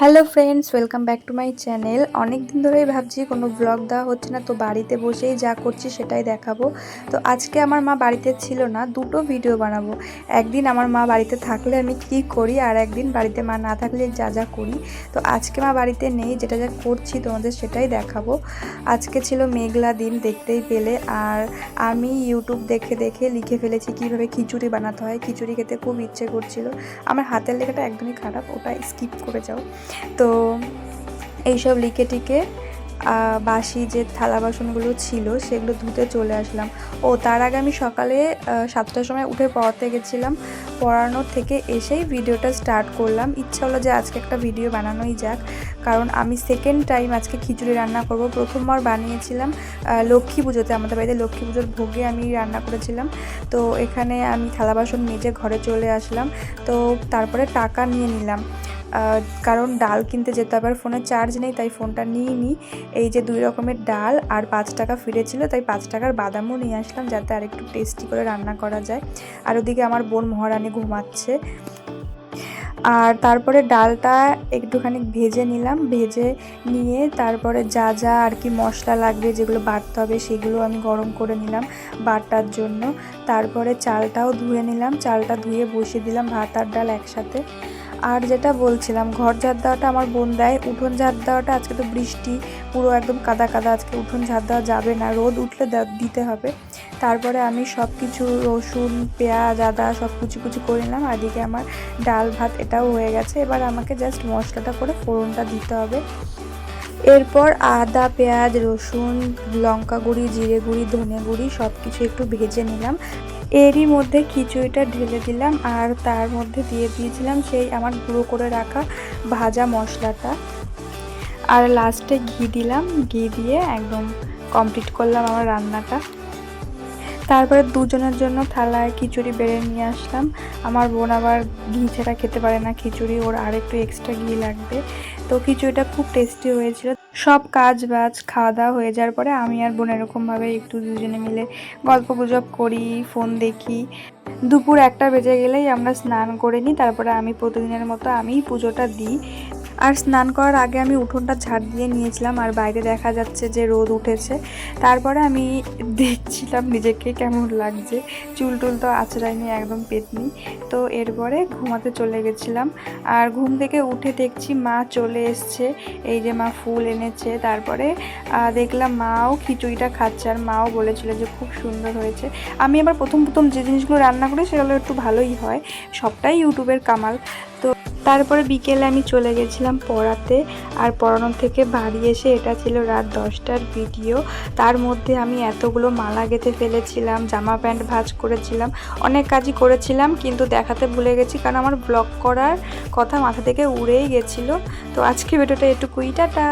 Hello friends welcome back to my channel অনেক দিন ধরেই ভাবছি কোনো ব্লগ দেওয়া হচ্ছে না, তো বাড়িতে বসেই যা করছি সেটাই দেখাবো। তো আজকে আমার মা বাড়িতে ছিল না, দুটো ভিডিও বানাবো। একদিন আমার মা বাড়িতে থাকলে আমি কী করি আর একদিন বাড়িতে মা না থাকলে যা যা করি। তো আজকে মা বাড়িতে নেই, যেটা যা করছি তোমাদের সেটাই দেখাবো। আজকে ছিল মেঘলা দিন, দেখতেই পেলে। আর আমি ইউটিউব দেখে দেখে লিখে ফেলেছি কীভাবে খিচুড়ি বানাতে হয়। খিচুড়ি খেতে খুব ইচ্ছে করছিল। আমার হাতের লেখাটা একদমই খারাপ, ওটা স্কিপ করে যাও। তো এইসব লিখে টিকে বাসি যে থালা বাসনগুলো ছিল সেগুলো ধুতে চলে আসলাম। ও, তার আগে আমি সকালে সাতটার সময় উঠে পড়াতে গেছিলাম। পড়ানোর থেকে এসেই ভিডিওটা স্টার্ট করলাম। ইচ্ছা হলো যে আজকে একটা ভিডিও বানানোই যাক। কারণ আমি সেকেন্ড টাইম আজকে খিচুড়ি রান্না করব। প্রথমবার বানিয়েছিলাম লক্ষ্মী পুজোতে। আমাদের বাড়িতে লক্ষ্মী পুজোর ভোগে আমি রান্না করেছিলাম। তো এখানে আমি থালা বাসন মেজে ঘরে চলে আসলাম। তো তারপরে টাকা নিয়ে নিলাম। কারণ ডাল কিনতে যেতে হবে, আর ফোনে চার্জ নেই, তাই ফোনটা নিয়ে নিই এই যে দুই রকমের ডাল আর পাঁচ টাকা ফিরেছিল তাই পাঁচ টাকার বাদামও নিয়ে আসলাম যাতে আর একটু টেস্টি করে রান্না করা যায়। আর ওদিকে আমার বোন মহারানী ঘুমাচ্ছে। আর তারপরে ডালটা একটুখানি ভেজে নিলাম, ভেজে নিয়ে তারপরে যা যা আর কি মশলা লাগবে, যেগুলো বাটতে হবে, সেগুলো আমি গরম করে নিলাম বাটার জন্য। তারপরে চালটাও ধুয়ে নিলাম, চালটা ধুয়ে বসিয়ে দিলাম ভাত আর ডাল একসাথে। আর যেটা বলছিলাম, ঘর ঝাড় দেওয়াটা আমার বোন দেয়, উঠোন ঝাড় দেওয়াটা, আজকে তো বৃষ্টি, পুরো একদম কাদা কাদা, আজকে উঠোন ঝাড় দেওয়া যাবে না, রোদ উঠলে দিতে হবে। তারপরে আমি সব কিছু রসুন, পেঁয়াজ, আদা সব কুচি কুচি করে নিলাম আর এদিকে আমার ডাল ভাত এটাও হয়ে গেছে, এবার আমাকে জাস্ট মশলাটা করে ফোড়নটা দিতে হবে। এরপর আদা, পেঁয়াজ, রসুন, লঙ্কা গুঁড়ি, জিরে গুঁড়ি, ধনে গুঁড়ি সব কিছু একটু ভেজে নিলাম। এরই মধ্যে খিচুড়িটা ঢেলে দিলাম আর তার মধ্যে দিয়ে দিয়েছিলাম সেই আমার গুঁড়ো করে রাখা ভাজা মশলাটা। আর লাস্টে ঘি দিলাম, ঘি দিয়ে একদম কমপ্লিট করলাম আমার রান্নাটা। তারপরে দুজনের জন্য থালায় খিচুড়ি বেড়ে নিয়ে আসলাম। আমার বোন আবার ঘি ছাড়া খেতে পারে না, খিচুড়ি, ওর আর একটু এক্সট্রা ঘি লাগবে। তো খিচুড়িটা খুব টেস্টি হয়েছিল। সব কাজ বাজ খাওয়া দাওয়া হয়ে যাওয়ার পরে আমি আর বোন এরকমভাবে একটু দুজনে মিলে গল্প গুজব করি, ফোন দেখি। দুপুর একটা বেজে গেলেই আমরা স্নান করে নিই, তারপরে আমি প্রতিদিনের মতো আমি পুজোটা দিই। আর স্নান করার আগে আমি উঠোনটা ঝাড় দিয়ে নিয়েছিলাম আর বাইরে দেখা যাচ্ছে যে রোদ উঠেছে। তারপরে আমি দেখছিলাম নিজেকে কেমন লাগছে। চুল টুল তো আঁচড়ায়নি একদম পেতনি। তো এরপরে ঘুমাতে চলে গেছিলাম আর ঘুম থেকে উঠে দেখছি মা চলে এসছে। এই যে মা ফুল এনেছে। তারপরে দেখলাম মাও খিচুড়িটা খাচ্ছে আর মাও বলেছিল যে খুব সুন্দর হয়েছে। আমি আবার প্রথম প্রথম যে জিনিসগুলো রান্না করি সেগুলো একটু ভালোই হয়। সবটাই ইউটিউবের কামাল। তো তারপরে বিকেলে আমি চলে গেছিলাম পড়াতে আর পড়ানোর থেকে বাড়ি এসে এটা ছিল রাত দশটার ভিডিও। তার মধ্যে আমি এতগুলো মালা গেঁথে ফেলেছিলাম, জামা প্যান্ট ভাজ করেছিলাম, অনেক কাজই করেছিলাম কিন্তু দেখাতে ভুলে গেছি কারণ আমার ব্লগ করার কথা মাথা থেকে উড়েই গেছিল। তো আজকে ভিডিওটা একটু টাটা।